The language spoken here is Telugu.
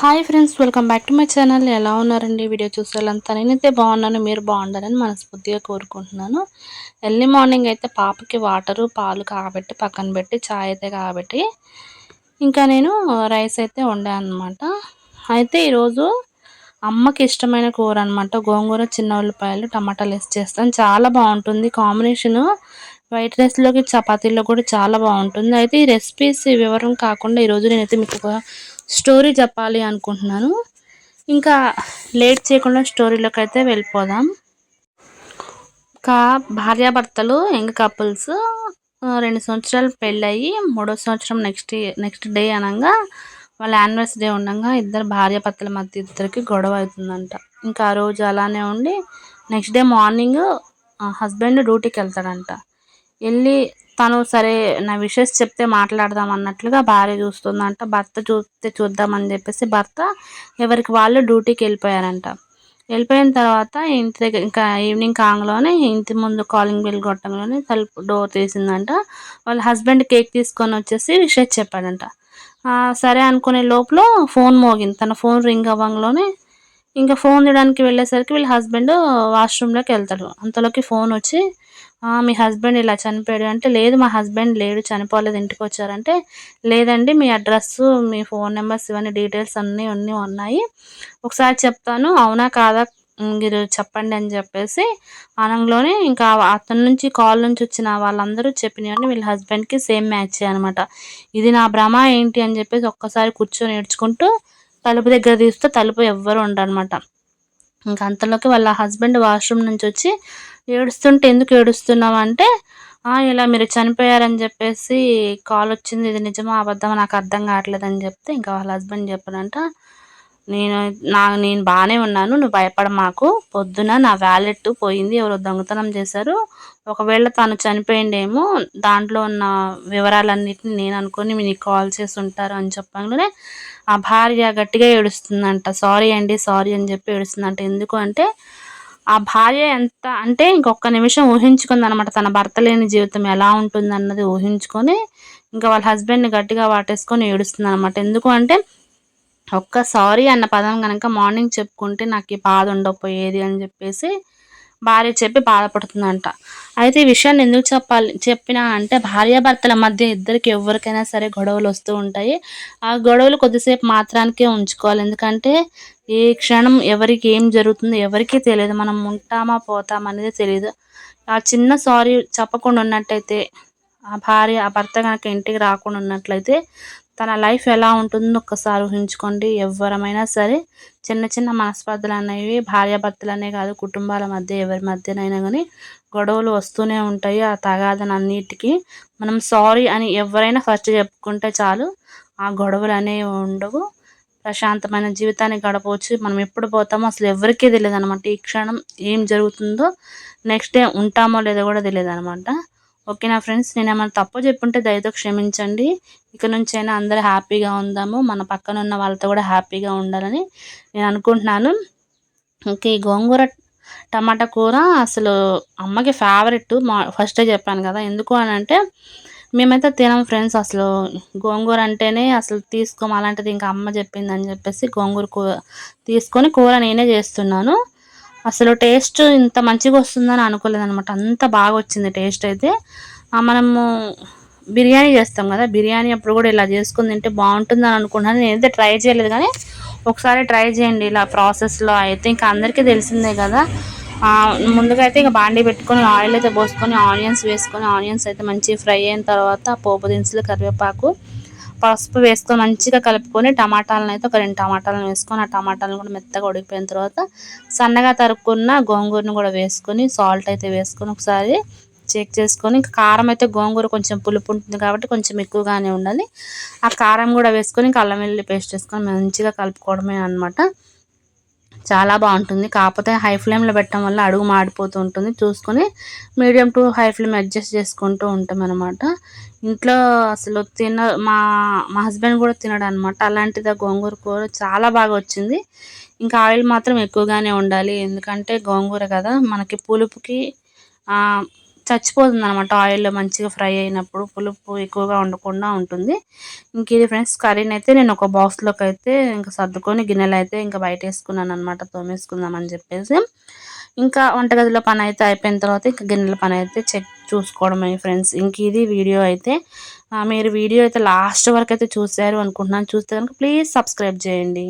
Hi friends welcome back to my channel. ఎలా ఉన్నారండి? వీడియో చూసేయాలంతా నేనైతే బాగున్నాను. మీరు బాగుండాలని మనస్ఫూర్తిగా కోరుకుంటున్నాను. ఎర్లీ మార్నింగ్ అయితే పాపకి వాటరు పాలు కాగబెట్టి పక్కన పెట్టి చాయ్ అయితే కాబట్టి ఇంకా నేను రైస్ అయితే వండాను అనమాట అయితే ఈరోజు అమ్మకి ఇష్టమైన కూర అనమాట గోంగూర చిన్న ఉల్లిపాయలు టమాటాలు వేసి చేస్తాను. చాలా బాగుంటుంది. కాంబినేషను వైట్ రైస్లోకి చపాతీలో కూడా చాలా బాగుంటుంది. అయితే ఈ రెసిపీస్ వివరం కాకుండా ఈరోజు నేనైతే మీకు స్టోరీ చెప్పాలి అనుకుంటున్నాను. ఇంకా లేట్ చేయకుండా స్టోరీలోకి అయితే వెళ్ళిపోదాం. ఇంకా భార్యాభర్తలు యంగ్ కపుల్స్ రెండు సంవత్సరాలు పెళ్ళయి మూడో సంవత్సరం నెక్స్ట్ నెక్స్ట్ డే అనగా వాళ్ళ యానివర్సరీ ఉండగా ఇద్దరు భార్యాభర్తల మధ్య ఇద్దరికి గొడవ అవుతుందంట. ఇంకా ఆ రోజు అలానే ఉండి నెక్స్ట్ డే మార్నింగ్ హస్బెండ్ డ్యూటీకి వెళ్తాడంట. వెళ్ళి తను సరే నా విషెస్ చెప్తే మాట్లాడదాం అన్నట్లుగా భార్య చూస్తుందంట. భర్త చూస్తే చూద్దామని చెప్పేసి భర్త ఎవరికి వాళ్ళు డ్యూటీకి వెళ్ళిపోయారంట. వెళ్ళిపోయిన తర్వాత ఇంటి దగ్గర ఇంకా ఈవినింగ్ కాంగ్లోనే ఇంటి ముందు కాలింగ్ బిల్ కొట్టంలోనే తలుపు డోర్ తీసిందంట. వాళ్ళ హస్బెండ్ కేక్ తీసుకొని వచ్చేసి విషెస్ చెప్పాడంట. సరే అనుకునే లోపల ఫోన్ మోగింది. తన ఫోన్ రింగ్ అవ్వంలోనే ఇంకా ఫోన్ తీయడానికి వెళ్ళేసరికి వీళ్ళ హస్బెండ్ వాష్రూమ్లోకి వెళ్తాడు. అంతలోకి ఫోన్ వచ్చి మీ హస్బెండ్ ఇలా చనిపోయాడు. అంటే లేదు మా హస్బెండ్ లేడు చనిపోలేదు ఇంటికి వచ్చారంటే లేదండి మీ అడ్రస్ మీ ఫోన్ నెంబర్స్ ఇవన్నీ డీటెయిల్స్ అన్నీ అన్నీ ఉన్నాయి. ఒకసారి చెప్తాను. అవునా కాదా? మీరు చెప్పండి అని చెప్పేసి అనంలోనే ఇంకా అతని నుంచి కాల్ నుంచి వచ్చిన వాళ్ళందరూ చెప్పినవన్నీ వీళ్ళ హస్బెండ్కి సేమ్ మ్యాచ్ అనమాట ఇది నా భ్రమ ఏంటి? అని చెప్పేసి ఒక్కసారి కూర్చొని నేర్చుకుంటూ తలుపు దగ్గర తీస్తే తలుపు ఎవ్వరు ఉండనమాట ఇంకా అంతలోకి వాళ్ళ హస్బెండ్ వాష్రూమ్ నుంచి వచ్చి ఏడుస్తుంటే ఎందుకు ఏడుస్తున్నావు? అంటే ఇలా మీరు చనిపోయారని చెప్పేసి కాల్ వచ్చింది. ఇది నిజమా? అబద్ధమా? నాకు అర్థం కావట్లేదు అని చెప్తే ఇంకా వాళ్ళ హస్బెండ్ చెప్పారంట నేను నా నేను బాగానే ఉన్నాను నువ్వు భయపడ మాకు. పొద్దున నా వ్యాలెట్ పోయింది ఎవరో దొంగతనం చేశారు. ఒకవేళ తను చనిపోయిండేమో దాంట్లో ఉన్న వివరాలన్నిటిని నేను అనుకుని మీకు కాల్ చేసి ఉంటారు అని చెప్పగానే ఆ భార్య గట్టిగా ఏడుస్తుందంట. సారీ అండి సారీ అని చెప్పి ఏడుస్తుందంట. ఎందుకు అంటే ఆ భార్య ఎంత అంటే ఇంకొక నిమిషం ఊహించుకుంది అనమాట తన భర్త లేని జీవితం ఎలా ఉంటుంది అన్నది ఊహించుకొని ఇంకా వాళ్ళ హస్బెండ్ని గట్టిగా వాటేసుకొని ఏడుస్తుంది అనమాట ఎందుకు అంటే ఒక్క సారీ అన్న పదం కనుక మార్నింగ్ చెప్పుకుంటే నాకు ఈ బాధ ఉండకపోయేది అని చెప్పేసి భార్య చెప్పి బాధపడుతుందంట. అయితే ఈ విషయాన్ని ఎందుకు చెప్పాలి చెప్పినా అంటే భార్యాభర్తల మధ్య ఇద్దరికి ఎవరికైనా సరే గొడవలు వస్తూ ఉంటాయి. ఆ గొడవలు కొద్దిసేపు మాత్రానికే ఉంచుకోవాలి. ఎందుకంటే ఏ క్షణం ఎవరికి ఏం జరుగుతుందో ఎవరికీ తెలియదు. మనం ఉంటామా పోతామా అనేది తెలియదు. ఆ చిన్న సారీ చెప్పకుండా ఉన్నట్టయితే ఆ భార్య ఆ భర్త కనుక ఇంటికి రాకుండా ఉన్నట్లయితే తన లైఫ్ ఎలా ఉంటుందో ఒక్కసారి ఊహించుకోండి. ఎవరమైనా సరే చిన్న చిన్న మనస్పర్ధలు అనేవి భార్యాభర్తలనే కాదు కుటుంబాల మధ్య ఎవరి మధ్యనైనా కానీ గొడవలు వస్తూనే ఉంటాయి. ఆ తగాదని అన్నిటికీ మనం సారీ అని ఎవరైనా ఫస్ట్ చెప్పుకుంటే చాలు ఆ గొడవలు అనేవి ఉండవు. ప్రశాంతమైన జీవితాన్ని గడపవచ్చు. మనం ఎప్పుడు పోతామో అసలు ఎవరికీ తెలియదు అనమాట ఈ క్షణం ఏం జరుగుతుందో నెక్స్ట్ డే ఉంటామో లేదో కూడా తెలియదు అనమాట ఓకే నా ఫ్రెండ్స్ నేను ఏమైనా తప్పు చెప్పుంటే దయతో క్షమించండి. ఇక నుంచైనా అందరూ హ్యాపీగా ఉందాము. మన పక్కన ఉన్న వాళ్ళతో కూడా హ్యాపీగా ఉండాలని నేను అనుకుంటున్నాను. ఇంకా ఈ గోంగూర టమాటా కూర అసలు అమ్మకి ఫేవరెట్ మా ఫస్టే చెప్పాను కదా ఎందుకు అని అంటే మేమైతే తినం ఫ్రెండ్స్ అసలు. గోంగూర అంటేనే అసలు తీసుకోము అలాంటిది ఇంకా అమ్మ చెప్పింది అని చెప్పేసి గోంగూర కూర తీసుకొని కూర నేనే చేస్తున్నాను. అసలు టేస్ట్ ఇంత మంచిగా వస్తుందని అనుకోలేదు అనమాట అంత బాగా వచ్చింది టేస్ట్ అయితే. మనము బిర్యానీ చేస్తాం కదా బిర్యానీ అప్పుడు కూడా ఇలా చేసుకుని తింటే బాగుంటుందని అనుకున్నాను నేనైతే ట్రై చేయలేదు కానీ ఒకసారి ట్రై చేయండి ఇలా ప్రాసెస్లో. అయితే ఇంకా అందరికీ తెలిసిందే కదా. ముందుగా అయితే ఇంకా బాండీ పెట్టుకొని ఆయిల్ అయితే పోసుకొని ఆనియన్స్ వేసుకొని ఆనియన్స్ అయితే మంచిగా ఫ్రై అయిన తర్వాత పోపు దినుసులు కరివేపాకు పసుపు వేసుకొని మంచిగా కలుపుకొని టమాటాలను అయితే ఒక రెండు టమాటాలను వేసుకొని ఆ టమాటాలను కూడా మెత్తగా ఉడికిపోయిన తర్వాత సన్నగా తరుక్కున్న గోంగూరను కూడా వేసుకొని సాల్ట్ అయితే వేసుకొని ఒకసారి చెక్ చేసుకొని కారం అయితే గోంగూర కొంచెం పులుపు ఉంటుంది కాబట్టి కొంచెం ఎక్కువగానే ఉండాలి. ఆ కారం కూడా వేసుకొని అల్లం వెల్లుల్లి పేస్ట్ వేసుకొని మంచిగా కలుపుకోవడమే అనమాట చాలా బాగుంటుంది. కాకపోతే హై ఫ్లేమ్లో పెట్టడం వల్ల అడుగు మాడిపోతూ ఉంటుంది. చూసుకొని medium to high flame adjust చేసుకుంటూ ఉంటాం అనమాట ఇంట్లో అసలు తిన మా మా హస్బెండ్ కూడా తినడు అనమాట అలాంటిది గోంగూర కూర చాలా బాగా వచ్చింది. ఇంకా ఆయిల్ మాత్రం ఎక్కువగానే ఉండాలి. ఎందుకంటే గోంగూర కదా మనకి పులుపుకి చచ్చిపోతుంది అనమాట ఆయిల్లో మంచిగా ఫ్రై అయినప్పుడు పులుపు ఎక్కువగా ఉండకుండా ఉంటుంది. ఇంక ఇది ఫ్రెండ్స్ కర్రీని అయితే నేను ఒక బాక్స్లోకి అయితే ఇంకా సర్దుకొని గిన్నెలు అయితే ఇంకా బయట వేసుకున్నాను అనమాట తోమేసుకుందామని చెప్పేసి. ఇంకా వంటగదిలో పని అయితే అయిపోయిన తర్వాత ఇంకా గిన్నెల పని అయితే చెక్ చూసుకోవడమే ఫ్రెండ్స్. ఇంక ఇది వీడియో అయితే. మీరు వీడియో అయితే లాస్ట్ వరకు అయితే చూసారు అనుకుంటున్నాను. చూస్తే కనుక ప్లీజ్ సబ్స్క్రైబ్ చేయండి.